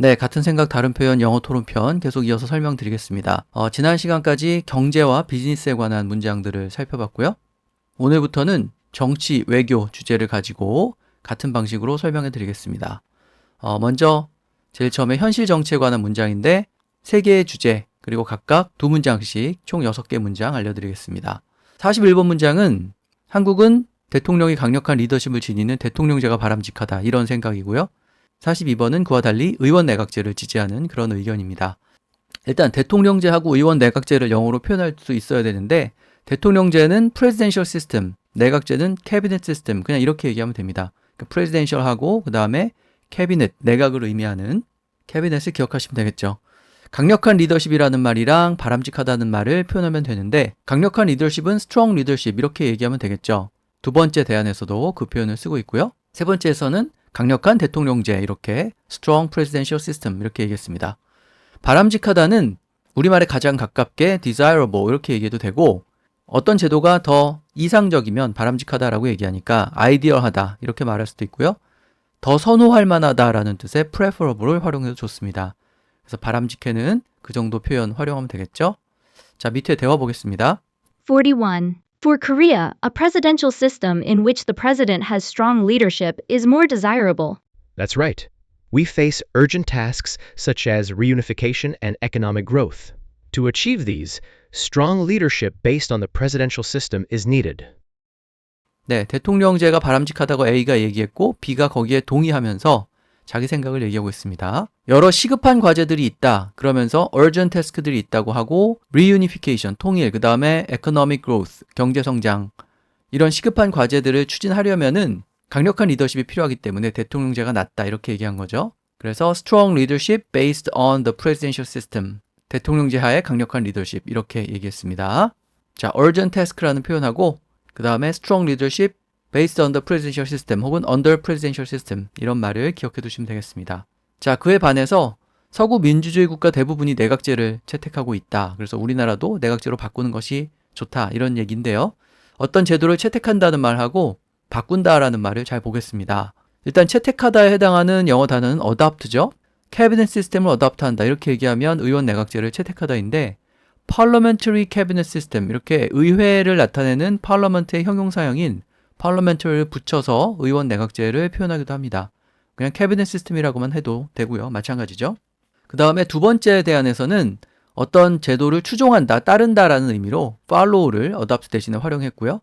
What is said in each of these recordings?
네, 같은 생각 다른 표현 영어 토론편 계속 이어서 설명드리겠습니다. 어, 지난 시간까지 경제와 비즈니스에 관한 문장들을 살펴봤고요. 오늘부터는 정치, 외교 주제를 가지고 같은 방식으로 설명해 드리겠습니다. 어, 먼저 제일 처음에 현실 정치에 관한 문장인데 세 개의 주제 그리고 각각 두 문장씩 총 6개 문장 알려드리겠습니다. 41번 문장은 한국은 대통령이 강력한 리더십을 지니는 대통령제가 바람직하다 이런 생각이고요. 42번은 그와 달리 의원 내각제를 지지하는 그런 의견입니다. 일단 대통령제하고 의원 내각제를 영어로 표현할 수 있어야 되는데 대통령제는 presidential system, 내각제는 cabinet system 그냥 이렇게 얘기하면 됩니다. 그러니까 presidential하고 그 다음에 cabinet, 내각을 의미하는 캐비넷을 기억하시면 되겠죠. 강력한 리더십이라는 말이랑 바람직하다는 말을 표현하면 되는데 강력한 리더십은 strong leadership 이렇게 얘기하면 되겠죠. 두 번째 대안에서도 그 표현을 쓰고 있고요. 세 번째에서는 강력한 대통령제 이렇게 strong presidential system 이렇게 얘기했습니다. 바람직하다는 우리말에 가장 가깝게 desirable 이렇게 얘기해도 되고 어떤 제도가 더 이상적이면 바람직하다라고 얘기하니까 아이디어하다 이렇게 말할 수도 있고요. 더 선호할 만하다라는 뜻의 preferable을 활용해도 좋습니다. 그래서 바람직해는 그 정도 표현 활용하면 되겠죠? 자, 밑에 대화 보겠습니다. 41. For Korea, a presidential system in which the president has strong leadership is more desirable. That's right. We face urgent tasks such as reunification and economic growth. To achieve these, strong leadership based on the presidential system is needed. 네, 대통령제가 바람직하다고 A가 얘기했고 B가 거기에 동의하면서 자기 생각을 얘기하고 있습니다. 여러 시급한 과제들이 있다. 그러면서 urgent task들이 있다고 하고 reunification, 통일, 그 다음에 economic growth, 경제 성장 이런 시급한 과제들을 추진하려면은 강력한 리더십이 필요하기 때문에 대통령제가 낫다 이렇게 얘기한 거죠. 그래서 strong leadership based on the presidential system. 대통령제 하에 강력한 리더십 이렇게 얘기했습니다. 자, urgent task라는 표현하고 그 다음에 strong leadership based on the presidential system 혹은 under presidential system 이런 말을 기억해 두시면 되겠습니다. 자, 그에 반해서 서구 민주주의 국가 대부분이 내각제를 채택하고 있다. 그래서 우리나라도 내각제로 바꾸는 것이 좋다. 이런 얘기인데요. 어떤 제도를 채택한다는 말하고 바꾼다라는 말을 잘 보겠습니다. 일단 채택하다에 해당하는 영어 단어는 adopt죠. 캐비넷 시스템을 어답트한다 이렇게 얘기하면 의원 내각제를 채택하다인데 parliamentary cabinet system 이렇게 의회를 나타내는 parliament의 형용사형인 parliament를 붙여서 의원 내각제를 표현하기도 합니다. 그냥 캐비넷 시스템이라고만 해도 되고요. 마찬가지죠. 그 다음에 두 번째 대안에서는 어떤 제도를 추종한다, 따른다라는 의미로 follow를 adopt 대신에 활용했고요.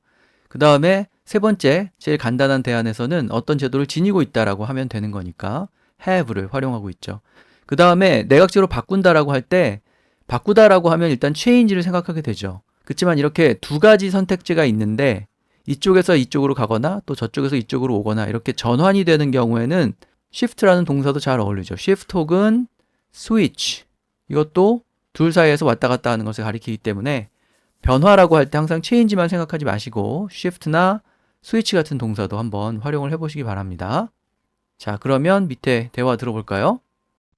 그 다음에 세 번째, 제일 간단한 대안에서는 어떤 제도를 지니고 있다라고 하면 되는 거니까 have를 활용하고 있죠. 그 다음에 내각제로 바꾼다라고 할 때 바꾸다라고 하면 일단 change를 생각하게 되죠. 그렇지만 이렇게 두 가지 선택지가 있는데 이쪽에서 이쪽으로 가거나 또 저쪽에서 이쪽으로 오거나 이렇게 전환이 되는 경우에는 shift라는 동사도 잘 어울리죠. shift 혹은 switch 이것도 둘 사이에서 왔다 갔다 하는 것을 가리키기 때문에 변화라고 할 때 항상 change만 생각하지 마시고 shift나 switch 같은 동사도 한번 활용을 해보시기 바랍니다. 자, 그러면 밑에 대화 들어볼까요?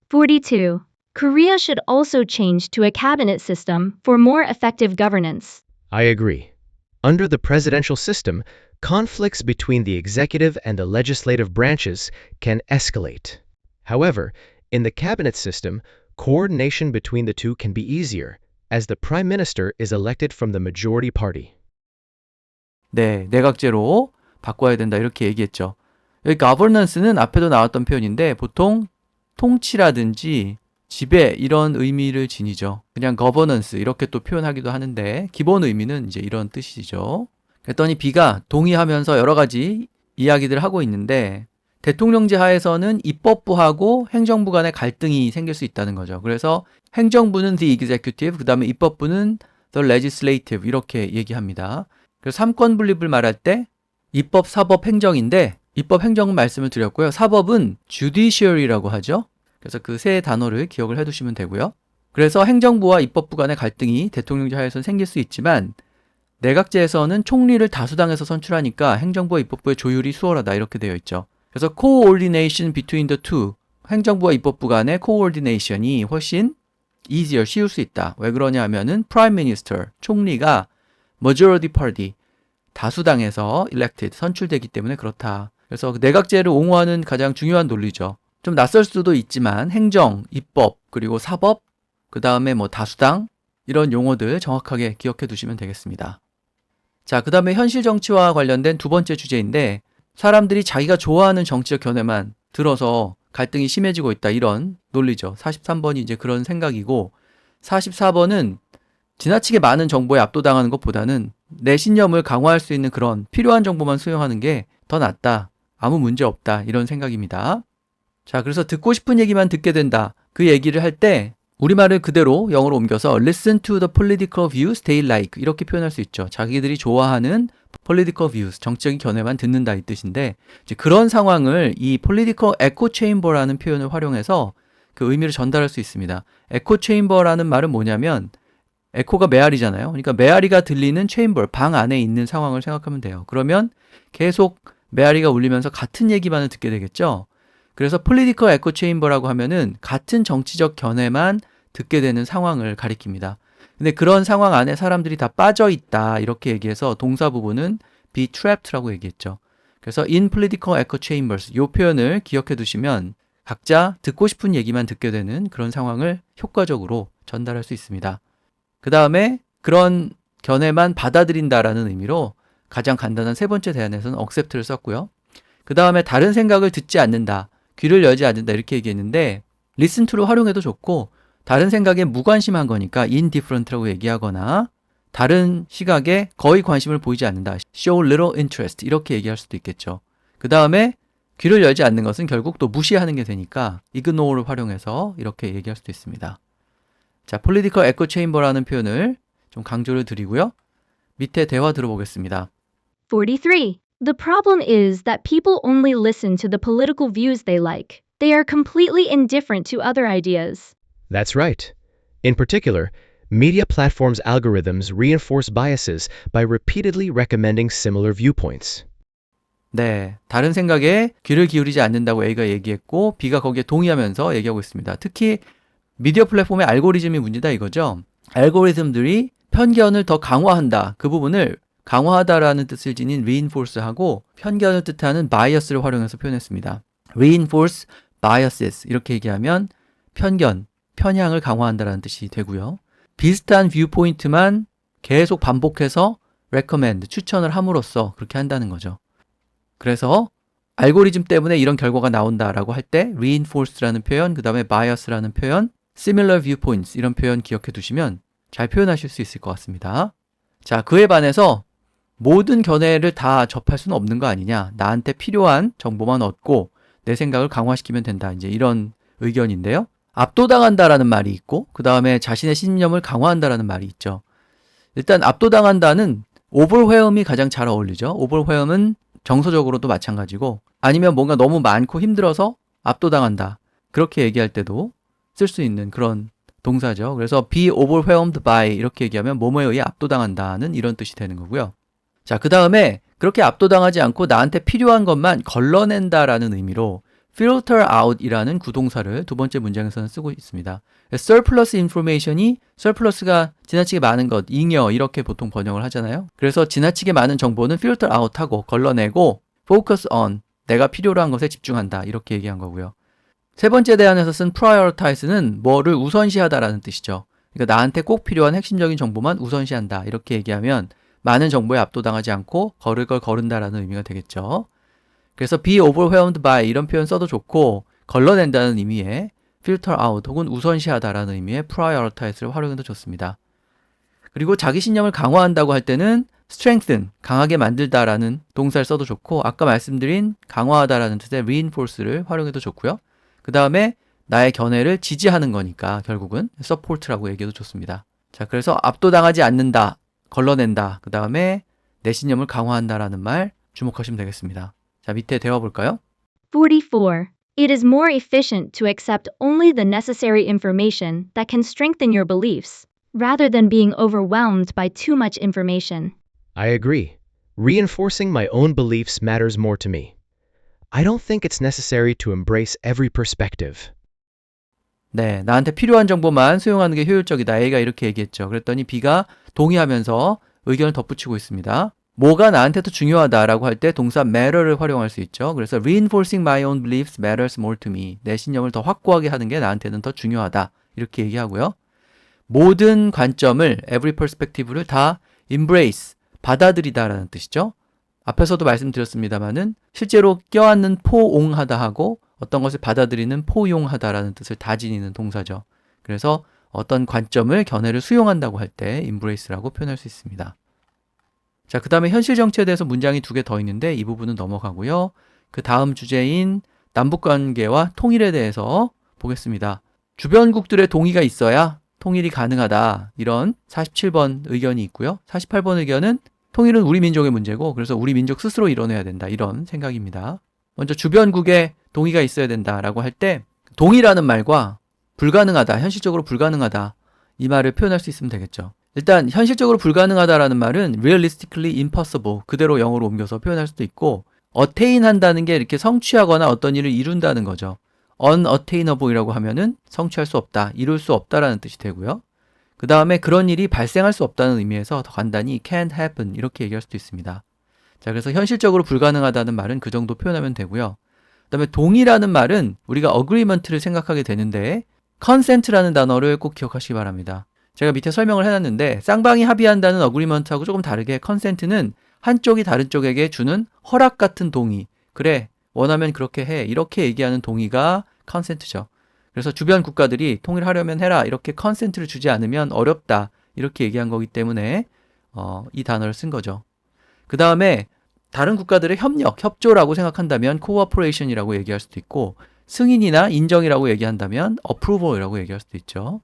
42. Korea should also change to a cabinet system for more effective governance. I agree. Under the presidential system, conflicts between the executive and the legislative branches can escalate. However, in the cabinet system, coordination between the two can be easier, as the prime minister is elected from the majority party. 네, 내각제로 바꿔야 된다 이렇게 얘기했죠. 여기 governance는 앞에도 나왔던 표현인데 보통 통치라든지 지배 이런 의미를 지니죠. 그냥 governance 이렇게 또 표현하기도 하는데 기본 의미는 이제 이런 뜻이죠. 그랬더니 B가 동의하면서 여러 가지 이야기들을 하고 있는데 대통령제 하에서는 입법부하고 행정부 간의 갈등이 생길 수 있다는 거죠. 그래서 행정부는 the executive, 그 다음에 입법부는 the legislative 이렇게 얘기합니다. 그래서 삼권 분립을 말할 때 입법, 사법, 행정인데 입법, 행정은 말씀을 드렸고요. 사법은 judiciary라고 하죠. 그래서 그 세 단어를 기억을 해두시면 되고요. 그래서 행정부와 입법부 간의 갈등이 대통령제 하에서는 생길 수 있지만 내각제에서는 총리를 다수당에서 선출하니까 행정부와 입법부의 조율이 수월하다 이렇게 되어 있죠. 그래서 coordination between the two 행정부와 입법부 간의 coordination이 훨씬 easier 쉬울 수 있다. 왜 그러냐 하면은 prime minister 총리가 majority party 다수당에서 elected 선출되기 때문에 그렇다. 그래서 그 내각제를 옹호하는 가장 중요한 논리죠. 좀 낯설 수도 있지만 행정, 입법, 그리고 사법, 그 다음에 뭐 다수당 이런 용어들 정확하게 기억해 두시면 되겠습니다. 자, 그 다음에 현실 정치와 관련된 두 번째 주제인데 사람들이 자기가 좋아하는 정치적 견해만 들어서 갈등이 심해지고 있다 이런 논리죠. 43번이 이제 그런 생각이고 44번은 지나치게 많은 정보에 압도당하는 것보다는 내 신념을 강화할 수 있는 그런 필요한 정보만 수용하는 게 더 낫다. 아무 문제 없다. 이런 생각입니다. 자, 그래서 듣고 싶은 얘기만 듣게 된다. 그 얘기를 할 때 우리말을 그대로 영어로 옮겨서 listen to the political views they like 이렇게 표현할 수 있죠. 자기들이 좋아하는 political views, 정치적인 견해만 듣는다 이 뜻인데 그런 상황을 이 political echo chamber라는 표현을 활용해서 그 의미를 전달할 수 있습니다. echo chamber라는 말은 뭐냐면 에코가 메아리잖아요. 그러니까 메아리가 들리는 체인벌, 방 안에 있는 상황을 생각하면 돼요. 그러면 계속 메아리가 울리면서 같은 얘기만을 듣게 되겠죠. 그래서 폴리티컬 에코 체인버라고 하면은 같은 정치적 견해만 듣게 되는 상황을 가리킵니다. 근데 그런 상황 안에 사람들이 다 빠져 있다 이렇게 얘기해서 동사 부분은 be trapped라고 얘기했죠. 그래서 in political echo chambers 이 표현을 기억해 두시면 각자 듣고 싶은 얘기만 듣게 되는 그런 상황을 효과적으로 전달할 수 있습니다. 그 다음에 그런 견해만 받아들인다라는 의미로 가장 간단한 세 번째 대안에서는 accept를 썼고요. 그 다음에 다른 생각을 듣지 않는다, 귀를 열지 않는다 이렇게 얘기했는데 listen to를 활용해도 좋고 다른 생각에 무관심한 거니까 indifferent라고 얘기하거나 다른 시각에 거의 관심을 보이지 않는다, show little interest 이렇게 얘기할 수도 있겠죠. 그 다음에 귀를 열지 않는 것은 결국 또 무시하는 게 되니까 ignore를 활용해서 이렇게 얘기할 수도 있습니다. 자, political echo chamber라는 표현을 좀 강조를 드리고요. 밑에 대화 들어보겠습니다. 43. The problem is that people only listen to the political views they like. They are completely indifferent to other ideas. That's right. In particular, media platforms' algorithms reinforce biases by repeatedly recommending similar viewpoints. 네, 다른 생각에 귀를 기울이지 않는다고 A가 얘기했고 B가 거기에 동의하면서 얘기하고 있습니다. 특히 미디어 플랫폼의 알고리즘이 문제다 이거죠. 알고리즘들이 편견을 더 강화한다. 그 부분을 강화하다라는 뜻을 지닌 reinforce하고 편견을 뜻하는 bias를 활용해서 표현했습니다. reinforce biases 이렇게 얘기하면 편견, 편향을 강화한다라는 뜻이 되고요. 비슷한 viewpoint만 계속 반복해서 recommend, 추천을 함으로써 그렇게 한다는 거죠. 그래서 알고리즘 때문에 이런 결과가 나온다라고 할 때 reinforce라는 표현, 그 다음에 bias라는 표현, similar viewpoints 이런 표현 기억해 두시면 잘 표현하실 수 있을 것 같습니다. 자, 그에 반해서 모든 견해를 다 접할 수는 없는 거 아니냐. 나한테 필요한 정보만 얻고 내 생각을 강화시키면 된다. 이제 이런 의견인데요. 압도당한다라는 말이 있고, 그 다음에 자신의 신념을 강화한다라는 말이 있죠. 일단 압도당한다는 오버웨엄이 가장 잘 어울리죠. 오버웨엄은 정서적으로도 마찬가지고, 아니면 뭔가 너무 많고 힘들어서 압도당한다. 그렇게 얘기할 때도 쓸 수 있는 그런 동사죠. 그래서 be overwhelmed by 이렇게 얘기하면 뭐뭐에 의해 압도당한다는 이런 뜻이 되는 거고요. 자, 그 다음에 그렇게 압도당하지 않고 나한테 필요한 것만 걸러낸다라는 의미로 filter out 이라는 구동사를 두 번째 문장에서는 쓰고 있습니다. surplus information이 surplus가 지나치게 많은 것, 잉여 이렇게 보통 번역을 하잖아요. 그래서 지나치게 많은 정보는 filter out 하고 걸러내고 focus on 내가 필요로 한 것에 집중한다 이렇게 얘기한 거고요. 세 번째 대안에서 쓴 prioritize는 뭐를 우선시하다라는 뜻이죠. 그러니까 나한테 꼭 필요한 핵심적인 정보만 우선시한다 이렇게 얘기하면 많은 정보에 압도당하지 않고 걸을 걸 거른다라는 의미가 되겠죠. 그래서 be overwhelmed by 이런 표현 써도 좋고 걸러낸다는 의미의 filter out 혹은 우선시하다라는 의미의 prioritize를 활용해도 좋습니다. 그리고 자기 신념을 강화한다고 할 때는 strengthen, 강하게 만들다라는 동사를 써도 좋고 아까 말씀드린 강화하다라는 뜻의 reinforce를 활용해도 좋고요. 그 다음에 나의 견해를 지지하는 거니까 결국은 support라고 얘기해도 좋습니다. 자, 그래서 압도당하지 않는다, 걸러낸다. 그 다음에 내 신념을 강화한다라는 말 주목하시면 되겠습니다. 자, 밑에 대화 볼까요? 44. It is more efficient to accept only the necessary information that can strengthen your beliefs, rather than being overwhelmed by too much information. I agree. Reinforcing my own beliefs matters more to me. I don't think it's necessary to embrace every perspective. 네, 나한테 필요한 정보만 수용하는 게 효율적이다. A가 이렇게 얘기했죠. 그랬더니 B가 동의하면서 의견을 덧붙이고 있습니다. 뭐가 나한테 더 중요하다라고 할 때 동사 matter를 활용할 수 있죠. 그래서 reinforcing my own beliefs matters more to me. 내 신념을 더 확고하게 하는 게 나한테는 더 중요하다. 이렇게 얘기하고요. 모든 관점을 every perspective를 다 embrace 받아들이다라는 뜻이죠. 앞에서도 말씀드렸습니다만은 실제로 껴안는 포옹하다 하고 어떤 것을 받아들이는 포용하다라는 뜻을 다 지니는 동사죠. 그래서 어떤 관점을 견해를 수용한다고 할 때 embrace라고 표현할 수 있습니다. 자, 그 다음에 현실 정치에 대해서 문장이 두 개 더 있는데 이 부분은 넘어가고요. 그 다음 주제인 남북 관계와 통일에 대해서 보겠습니다. 주변국들의 동의가 있어야 통일이 가능하다. 이런 47번 의견이 있고요. 48번 의견은 통일은 우리 민족의 문제고 그래서 우리 민족 스스로 이뤄내야 된다. 이런 생각입니다. 먼저 주변국의 동의가 있어야 된다라고 할 때 동의라는 말과 불가능하다, 현실적으로 불가능하다 이 말을 표현할 수 있으면 되겠죠. 일단 현실적으로 불가능하다라는 말은 realistically impossible 그대로 영어로 옮겨서 표현할 수도 있고 attain 한다는 게 이렇게 성취하거나 어떤 일을 이룬다는 거죠. unattainable이라고 하면은 성취할 수 없다, 이룰 수 없다라는 뜻이 되고요. 그 다음에 그런 일이 발생할 수 없다는 의미에서 더 간단히 can't happen 이렇게 얘기할 수도 있습니다. 자, 그래서 현실적으로 불가능하다는 말은 그 정도 표현하면 되고요. 그 다음에 동의라는 말은 우리가 agreement를 생각하게 되는데 consent라는 단어를 꼭 기억하시기 바랍니다. 제가 밑에 설명을 해놨는데 쌍방이 합의한다는 agreement하고 조금 다르게 consent는 한쪽이 다른 쪽에게 주는 허락 같은 동의. 그래, 원하면 그렇게 해. 이렇게 얘기하는 동의가 consent죠. 그래서 주변 국가들이 통일하려면 해라. 이렇게 consent를 주지 않으면 어렵다. 이렇게 얘기한 거기 때문에 어, 이 단어를 쓴 거죠. 그 다음에 다른 국가들의 협력, 협조라고 생각한다면 cooperation이라고 얘기할 수도 있고 승인이나 인정이라고 얘기한다면 approval이라고 얘기할 수도 있죠.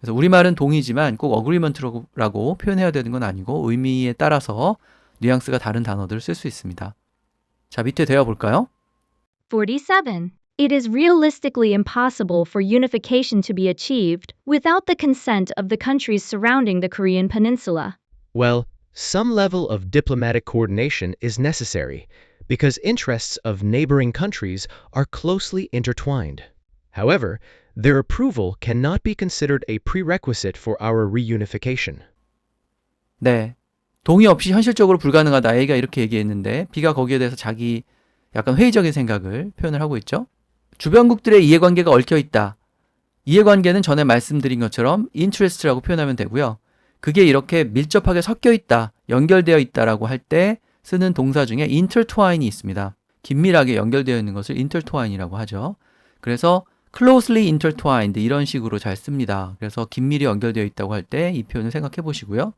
그래서 우리말은 동의지만 꼭 agreement라고 표현해야 되는 건 아니고 의미에 따라서 뉘앙스가 다른 단어들을 쓸 수 있습니다. 자, 밑에 대화 볼까요? 47. It is realistically impossible for unification to be achieved without the consent of the countries surrounding the Korean Peninsula. Well, some level of diplomatic coordination is necessary because interests of neighboring countries are closely intertwined. However, their approval cannot be considered a prerequisite for our reunification. 네. 동의 없이 현실적으로 불가능하다. A가 이렇게 얘기했는데 B가 거기에 대해서 자기 약간 회의적인 생각을 표현을 하고 있죠. 주변국들의 이해관계가 얽혀 있다. 이해관계는 전에 말씀드린 것처럼 interest라고 표현하면 되고요. 그게 이렇게 밀접하게 섞여 있다, 연결되어 있다라고 할 때 쓰는 동사 중에 intertwine이 있습니다. 긴밀하게 연결되어 있는 것을 intertwine이라고 하죠. 그래서 closely intertwined 이런 식으로 잘 씁니다. 그래서 긴밀히 연결되어 있다고 할 때 이 표현을 생각해 보시고요.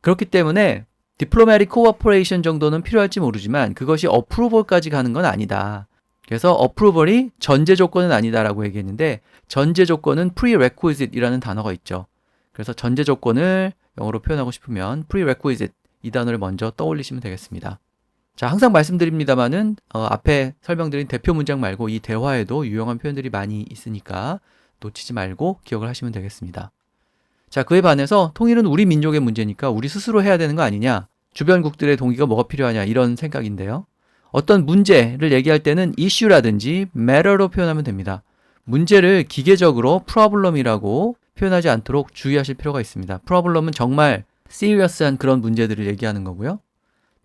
그렇기 때문에 diplomatic cooperation 정도는 필요할지 모르지만 그것이 approval까지 가는 건 아니다. 그래서 approval이 전제 조건은 아니다라고 얘기했는데 전제 조건은 prerequisite이라는 단어가 있죠. 그래서 전제 조건을 영어로 표현하고 싶으면 prerequisite 이 단어를 먼저 떠올리시면 되겠습니다. 자, 항상 말씀드립니다만은 어, 앞에 설명드린 대표 문장 말고 이 대화에도 유용한 표현들이 많이 있으니까 놓치지 말고 기억을 하시면 되겠습니다. 자, 그에 반해서 통일은 우리 민족의 문제니까 우리 스스로 해야 되는 거 아니냐? 주변국들의 동의가 뭐가 필요하냐? 이런 생각인데요. 어떤 문제를 얘기할 때는 issue라든지 matter로 표현하면 됩니다. 문제를 기계적으로 problem이라고 표현하지 않도록 주의하실 필요가 있습니다. problem은 정말 serious한 그런 문제들을 얘기하는 거고요.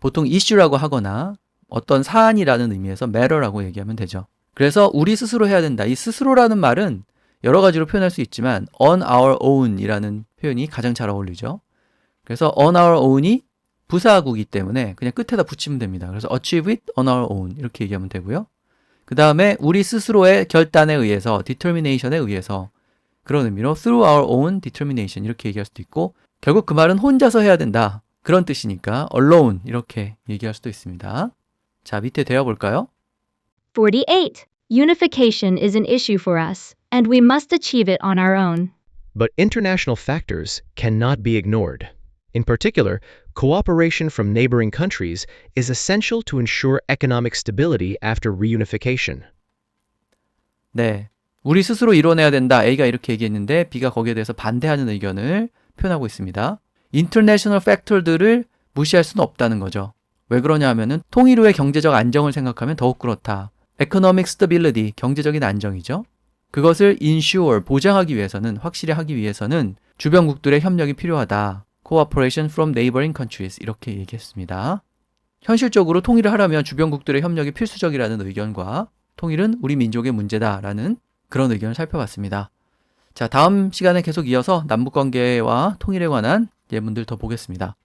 보통 issue라고 하거나 어떤 사안이라는 의미에서 matter라고 얘기하면 되죠. 그래서 우리 스스로 해야 된다. 이 스스로라는 말은 여러 가지로 표현할 수 있지만 on our own이라는 표현이 가장 잘 어울리죠. 그래서 on our own이 부사구이기 때문에 그냥 끝에다 붙이면 됩니다. 그래서 achieve it on our own 이렇게 얘기하면 되고요. 그 다음에 우리 스스로의 결단에 의해서 determination에 의해서 그런 의미로 through our own determination 이렇게 얘기할 수도 있고 결국 그 말은 혼자서 해야 된다. 그런 뜻이니까 alone 이렇게 얘기할 수도 있습니다. 자, 밑에 대화 볼까요? 48. Unification is an issue for us, and we must achieve it on our own. But international factors cannot be ignored. In particular, cooperation from neighboring countries is essential to ensure economic stability after reunification. 네. 우리 스스로 이뤄내야 된다. A가 이렇게 얘기했는데 B가 거기에 대해서 반대하는 의견을 표현하고 있습니다. 인터내셔널 팩터들을 무시할 수는 없다는 거죠. 왜 그러냐 하면은 통일 후의 경제적 안정을 생각하면 더욱 그렇다. economic stability, 경제적인 안정이죠. 그것을 ensure, 보장하기 위해서는, 확실히 하기 위해서는 주변국들의 협력이 필요하다. cooperation from neighboring countries 이렇게 얘기했습니다. 현실적으로 통일을 하려면 주변국들의 협력이 필수적이라는 의견과 통일은 우리 민족의 문제다라는 그런 의견을 살펴봤습니다. 자, 다음 시간에 계속 이어서 남북 관계와 통일에 관한 예문들 더 보겠습니다.